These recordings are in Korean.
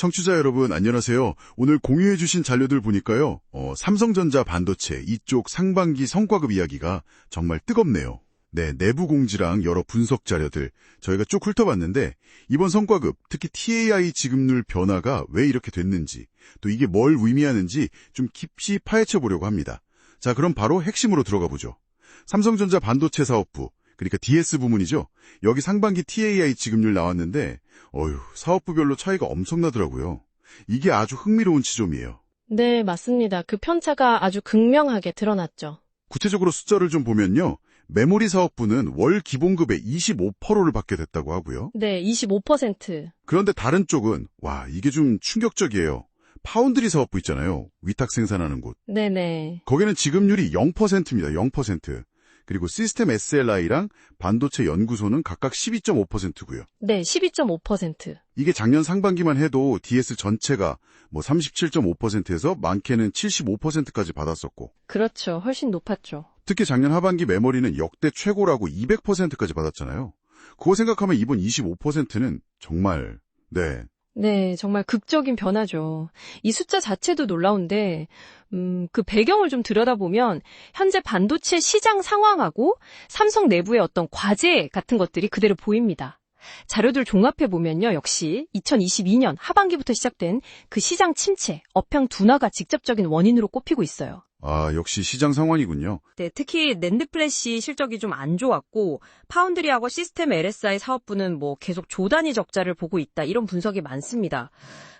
청취자 여러분 안녕하세요. 오늘 공유해 주신 자료들 보니까요. 어, 삼성전자 반도체 이쪽 상반기 성과급 이야기가 정말 뜨겁네요. 네, 내부 공지랑 여러 분석 자료들 저희가 쭉 훑어봤는데 이번 성과급, 특히 TAI 지급률 변화가 왜 이렇게 됐는지 또 이게 뭘 의미하는지 좀 깊이 파헤쳐 보려고 합니다. 자, 그럼 바로 핵심으로 들어가 보죠. 삼성전자 반도체 사업부, 그러니까 DS 부문이죠. 여기 상반기 TAI 지급률 나왔는데 어휴, 사업부별로 차이가 엄청나더라고요. 이게 아주 흥미로운 지점이에요. 네, 맞습니다. 그 편차가 아주 극명하게 드러났죠. 구체적으로 숫자를 좀 보면요. 메모리 사업부는 월 기본급의 25%를 받게 됐다고 하고요. 네, 25%. 그런데 다른 쪽은 와 이게 좀 충격적이에요. 파운드리 사업부 있잖아요. 위탁 생산하는 곳. 네네. 거기는 지급률이 0%입니다. 0%. 그리고 시스템 SLI랑 반도체 연구소는 각각 12.5%고요. 네, 12.5%. 이게 작년 상반기만 해도 DS 전체가 뭐 37.5%에서 많게는 75%까지 받았었고 그렇죠. 훨씬 높았죠. 특히 작년 하반기 메모리는 역대 최고라고 200%까지 받았잖아요. 그거 생각하면 이번 25%는 정말 네 네, 정말 극적인 변화죠. 이 숫자 자체도 놀라운데, 음, 그 배경을 좀 들여다보면, 현재 반도체 시장 상황하고 삼성 내부의 어떤 과제 같은 것들이 그대로 보입니다. 자료들 종합해보면요, 역시 2022년 하반기부터 시작된 그 시장 침체, 업향 둔화가 직접적인 원인으로 꼽히고 있어요. 아, 역시 시장 상황이군요. 네, 특히 낸드 플래시 실적이 좀 안 좋았고 파운드리하고 시스템 LSI 사업부는 뭐 계속 조단위 적자를 보고 있다 이런 분석이 많습니다.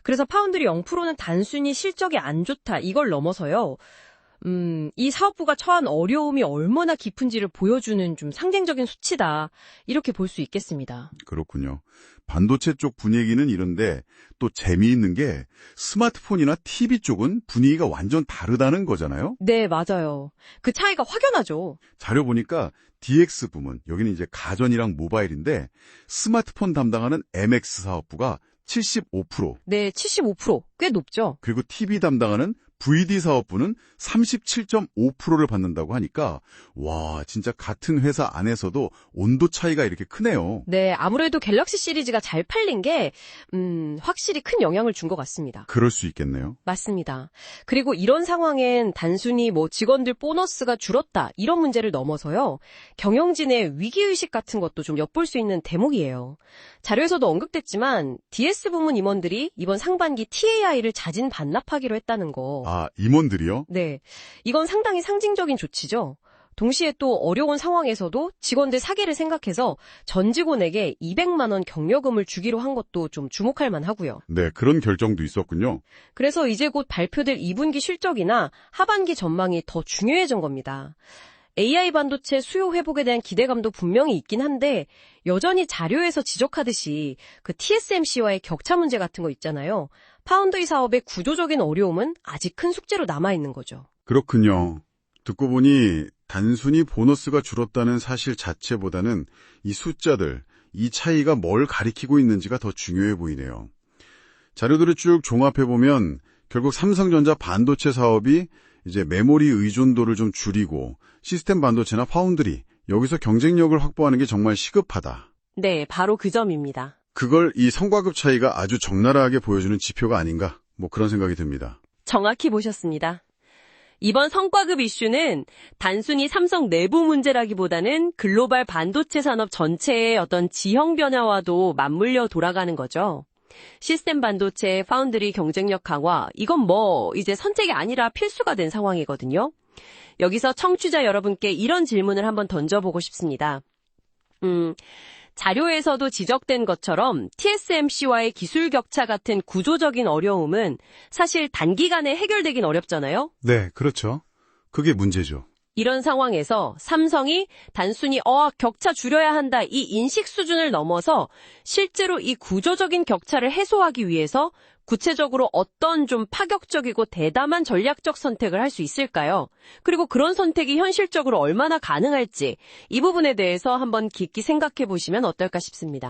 그래서 파운드리 0%는 단순히 실적이 안 좋다 이걸 넘어서요. 음, 이 사업부가 처한 어려움이 얼마나 깊은지를 보여주는 좀 상징적인 수치다. 이렇게 볼 수 있겠습니다. 그렇군요. 반도체 쪽 분위기는 이런데 또 재미있는 게 스마트폰이나 TV 쪽은 분위기가 완전 다르다는 거잖아요. 네, 맞아요. 그 차이가 확연하죠. 자료 보니까 DX 부문, 여기는 이제 가전이랑 모바일인데 스마트폰 담당하는 MX 사업부가 75%, 네, 75%. 꽤 높죠. 그리고 TV 담당하는 VD 사업부는 37.5%를 받는다고 하니까 와 진짜 같은 회사 안에서도 온도 차이가 이렇게 크네요. 네, 아무래도 갤럭시 시리즈가 잘 팔린 게, 음, 확실히 큰 영향을 준 것 같습니다. 그럴 수 있겠네요. 맞습니다. 그리고 이런 상황엔 단순히 뭐 직원들 보너스가 줄었다, 이런 문제를 넘어서요, 경영진의 위기의식 같은 것도 좀 엿볼 수 있는 대목이에요. 자료에서도 언급됐지만, DS 부문 임원들이 이번 상반기 TAI를 자진 반납하기로 했다는 거. 아 임원들이요? 네. 이건 상당히 상징적인 조치죠. 동시에 또 어려운 상황에서도 직원들 사기를 생각해서 전 직원에게 200만 원 경력금을 주기로 한 것도 좀 주목할 만하고요. 네 그런 결정도 있었군요. 그래서 이제 곧 발표될 2분기 실적이나 하반기 전망이 더 중요해진 겁니다. AI 반도체 수요 회복에 대한 기대감도 분명히 있긴 한데 여전히 자료에서 지적하듯이 그 TSMC와의 격차 문제 같은 거 있잖아요. 파운드리 사업의 구조적인 어려움은 아직 큰 숙제로 남아 있는 거죠. 그렇군요. 듣고 보니 단순히 보너스가 줄었다는 사실 자체보다는 이 숫자들, 이 차이가 뭘 가리키고 있는지가 더 중요해 보이네요. 자료들을 쭉 종합해 보면 결국 삼성전자 반도체 사업이 이제 메모리 의존도를 좀 줄이고 시스템 반도체나 파운드리, 여기서 경쟁력을 확보하는 게 정말 시급하다. 네, 바로 그 점입니다. 그걸 이 성과급 차이가 아주 적나라하게 보여주는 지표가 아닌가, 뭐 그런 생각이 듭니다. 정확히 보셨습니다. 이번 성과급 이슈는 단순히 삼성 내부 문제라기보다는 글로벌 반도체 산업 전체의 어떤 지형 변화와도 맞물려 돌아가는 거죠. 시스템 반도체, 파운드리 경쟁력 강화, 이건 뭐 이제 선택이 아니라 필수가 된 상황이거든요. 여기서 청취자 여러분께 이런 질문을 한번 던져보고 싶습니다. 음, 자료에서도 지적된 것처럼 TSMC와의 기술 격차 같은 구조적인 어려움은 사실 단기간에 해결되긴 어렵잖아요. 네, 그렇죠. 그게 문제죠. 이런 상황에서 삼성이 단순히 어 격차 줄여야 한다 이 인식 수준을 넘어서 실제로 이 구조적인 격차를 해소하기 위해서 구체적으로 어떤 좀 파격적이고 대담한 전략적 선택을 할 수 있을까요? 그리고 그런 선택이 현실적으로 얼마나 가능할지 이 부분에 대해서 한번 깊게 생각해 보시면 어떨까 싶습니다.